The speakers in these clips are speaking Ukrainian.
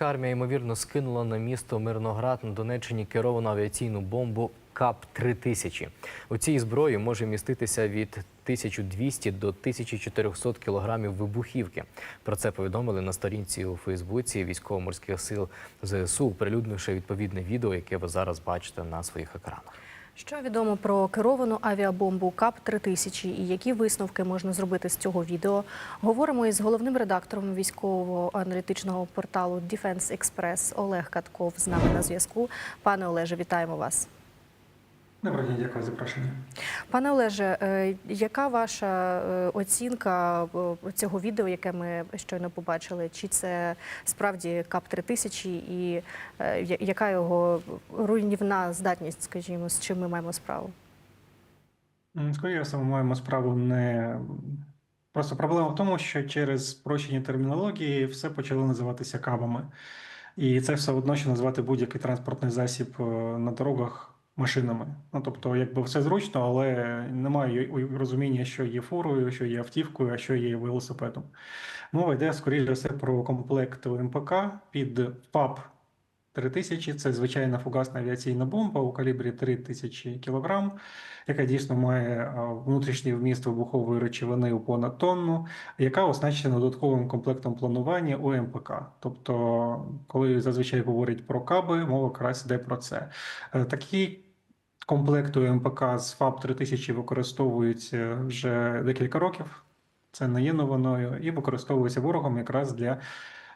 Армія ймовірно скинула на місто Мирноград на Донеччині керовану авіаційну бомбу КАП-3000. У цій зброї може міститися від 1200 до 1400 кілограмів вибухівки. Про це повідомили на сторінці у Фейсбуці військово-морських сил ЗСУ, оприлюднивши відповідне відео, яке ви зараз бачите на своїх екранах. Що відомо про керовану авіабомбу КАП-3000 і які висновки можна зробити з цього відео? Говоримо із головним редактором військового аналітичного порталу Defense Express Олег Катков з нами на зв'язку. Пане Олеже, вітаємо вас. Доброго дня, дякую за запрошення. Пане Олеже, е, яка ваша е, оцінка е, цього відео, яке ми щойно побачили? Чи це справді КАП-3000 і е, яка його руйнівна здатність, скажімо, з чим ми маємо справу? М, Скоріше ми маємо справу не просто проблема в тому, що через спрощення термінології все почало називатися кабами. І це все одно, що назвати будь-який транспортний засіб на дорогах машинами. Ну тобто, якби все зручно, але немає розуміння, що є фурою, що є автівкою, а що є велосипедом. Мова йде скоріше все про комплект МПК під ПАП 3000. Це звичайна фугасна авіаційна бомба у калібрі 3000 кг, яка дійсно має внутрішній вміст вибухової речовини у понад тонну, яка оснащена додатковим комплектом планування у МПК. Тобто, коли зазвичай говорять про каби, мова якраз йде про це. Е, Такі комплекти МПК з ФАБ 3000 використовуються вже декілька років. Це не є новиною, і використовується ворогом якраз для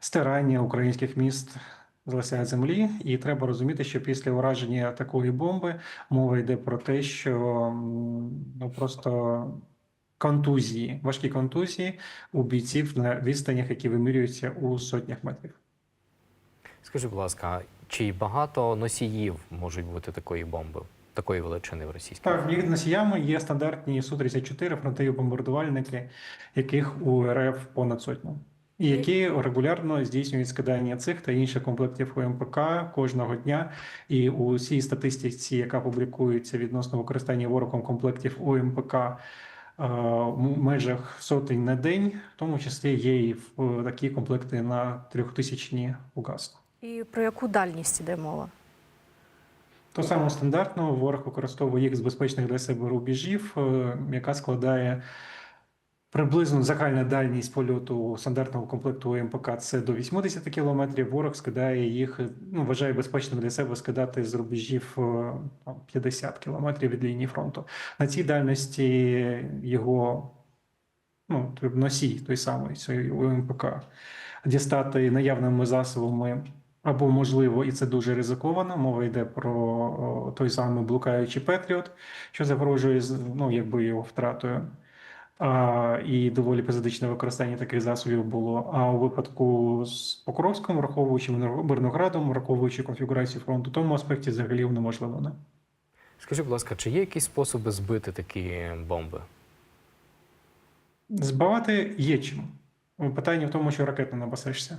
стирання українських міст з лиця землі. І треба розуміти, що після ураження такої бомби мова йде про те, що ну просто контузії, важкі контузії у бійців на відстанях, які вимірюються у сотнях метрів. Скажіть, будь ласка, чи багато носіїв можуть бути такої бомби, такої величини в російській? Так, їх носіями є стандартні Су-34 фронтові бомбардувальники, яких у РФ понад сотню. І які регулярно здійснюють скидання цих та інших комплектів УМПК кожного дня. І у цій статистиці, яка публікується відносно використання ворогом комплектів УМПК е, в межах сотень на день, в тому числі є і в- такі комплекти на трьохтисячні угас. І про яку дальність іде мова? То саме стандартно ворог використовує їх з безпечних для себе рубежів, е, яка складає приблизно загальна дальність польоту стандартного комплекту МПК це до 80 кілометрів. Ворог скидає їх, ну вважає безпечним для себе скидати з рубежів е, 50 кілометрів від лінії фронту. На цій дальності його ну, носій той самий УМПК дістати наявними засобами або можливо, і це дуже ризиковано. Мова йде про той самий блукаючий Петріот, що загрожує ну, якби його втратою. А, і доволі епізодичне використання таких засобів було. А у випадку з Покровськом, враховуючи Мир- Мирноградом, враховуючи конфігурацію фронту, в тому аспекті взагалі неможливо. Не? Скажіть, будь ласка, чи є якісь способи збити такі бомби? Збивати є чим. Питання в тому, що ракет не набасишся.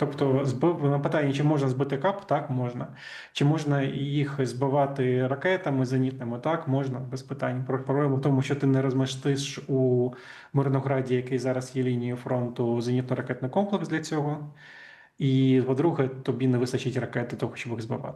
Тобто, на питання, чи можна збити кап, так можна. Чи можна їх збивати ракетами зенітними? Так, можна, без питань. Про- Проблема в тому, що ти не розмістиш у Мирнограді, який зараз є лінією фронту, зенітно-ракетний комплекс для цього. І, по-друге, тобі не вистачить ракети того, щоб їх збивати.